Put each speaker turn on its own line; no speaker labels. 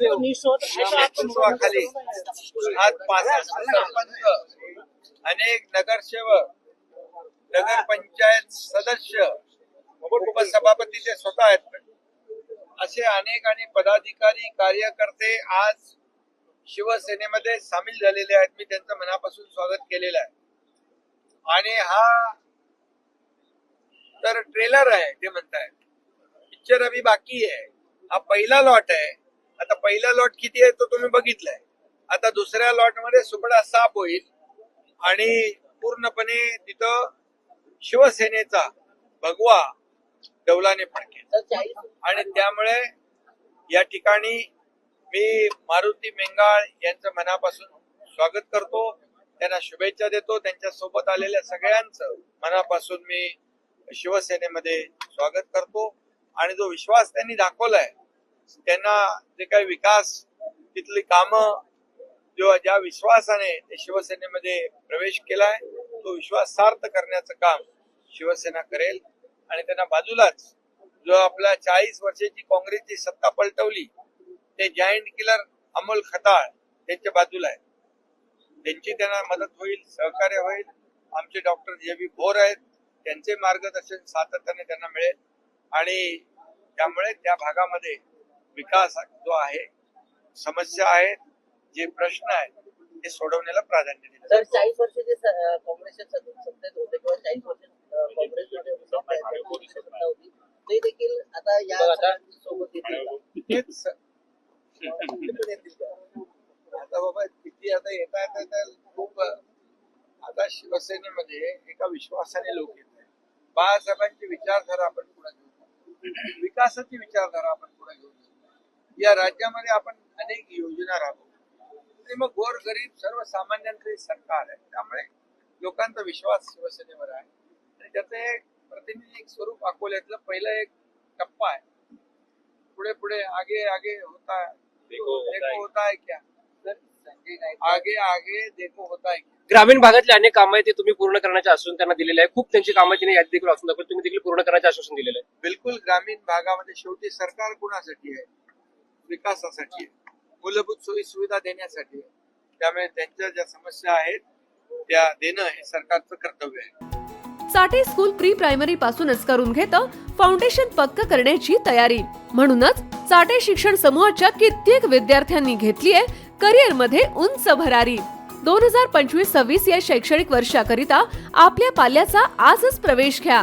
नेतृत्वाखाली आज पासष्ट सरपंच अनेक नगरसेवक नगरपंचायत सदस्य उपसभापती ते स्वतः आहेत. असे अनेक आणि पदाधिकारी कार्यकर्ते आज शिवसेनेमध्ये सामील झालेले आहेत. मी त्यांचं मनापासून स्वागत केलेलं आहे. आणि हा तर ट्रेलर आहे ते म्हणताय पिक्चर अभी बाकी आहे. हा पहिला लॉट आहे. आता पहिला लॉट किती आहे तो तुम्ही बघितलाय. आता दुसऱ्या लॉटमध्ये सुपडा साफ होईल आणि पूर्णपणे तिथं शिवसेनेचा भगवा डौलाने फडकेल. आणि त्यामुळे या ठिकाणी मी मारुती मेंगाळ यांचं मनापासून स्वागत करतो. त्यांना शुभेच्छा देतो. त्यांच्यासोबत आलेल्या सगळ्यांचं मनापासून मी शिवसेनेमध्ये स्वागत करतो. आणि जो विश्वास त्यांनी दाखवलाय त्यांना जे काही विकास तिथली कामं किंवा ज्या विश्वासाने ते शिवसेनेमध्ये प्रवेश केलाय तो विश्वास सार्थ करण्याचं काम शिवसेना करेल. आणि त्यांना बाजूलाच जो आपल्या चाळीस वर्षाची काँग्रेसची सत्ता पलटवली ते जायंट किलर अमोल खताळ त्यांच्या बाजूला आहे त्यांची त्यांना मदत होईल सहकार्य होईल. आमचे डॉक्टर जे बी भोर आहेत त्यांचे मार्गदर्शन सातत्याने त्यांना मिळेल. आणि त्यामुळे त्या भागामध्ये विकास जो आहे समस्या आहेत जे प्रश्न आहेत ते सोडवण्याला प्राधान्य दिलं
तर चाळीस वर्षाचे स- अं, काँग्रेसचे सत्तेत होते किंवा चाळीस वर्ष होते, होती ते देखील आता या सोबत येतील?
आता बाबा किती आता येता येता खूप आता शिवसेनेमध्ये एका विश्वासाने लोक येत आहेत बाळासाहेबांची विचारधारा आपण पुढे घेऊन विकासाची विचारधारा आपण पुढे. या राज्यामध्ये आपण अनेक योजना राबवू आणि मग गोर गरीब सर्वसामान्यांचं सरकार आहे. त्यामुळे लोकांचा विश्वास शिवसेनेवर आहे. आणि त्याचं एक प्रतिनिधी स्वरूप अकोल्यातलं पहिलं एक टप्पा आहे. पुढे पुढे आगे आगे होता है देखो होता है क्या? आगे आगे देखो होता है
ग्रामीण भागातले अनेक कामं आहेत ते तुम्ही पूर्ण करण्याचे आश्वासन त्यांना दिलेलं आहे. खूप त्यांची कामं त्यांनी यादी देखील वाचून दाखवली. तुम्ही देखील पूर्ण करण्याचे आश्वासन दिलेलं आहे.
बिलकुल ग्रामीण भागामध्ये शेवटी सरकार कुणासाठी आहे? विकासासाठी मूलभूत सोयी सुविधा देण्यासाठी त्यामुळे त्यांच्या ज्या समस्या आहेत त्या देणं हे सरकारचं कर्तव्य आहे.
साठे स्कूल प्री प्रायमरी पासूनच करून घेतं फाउंडेशन पक्क करण्याची तयारी. म्हणूनच साठे शिक्षण समूहाच्या कित्येक विद्यार्थ्यांनी घेतलीय करिअरमध्ये उंच भरारी. दोन हजार पंचवीस सव्वीस या शैक्षणिक वर्षाकरिता आपल्या पाल्याचा आजच प्रवेश घ्या.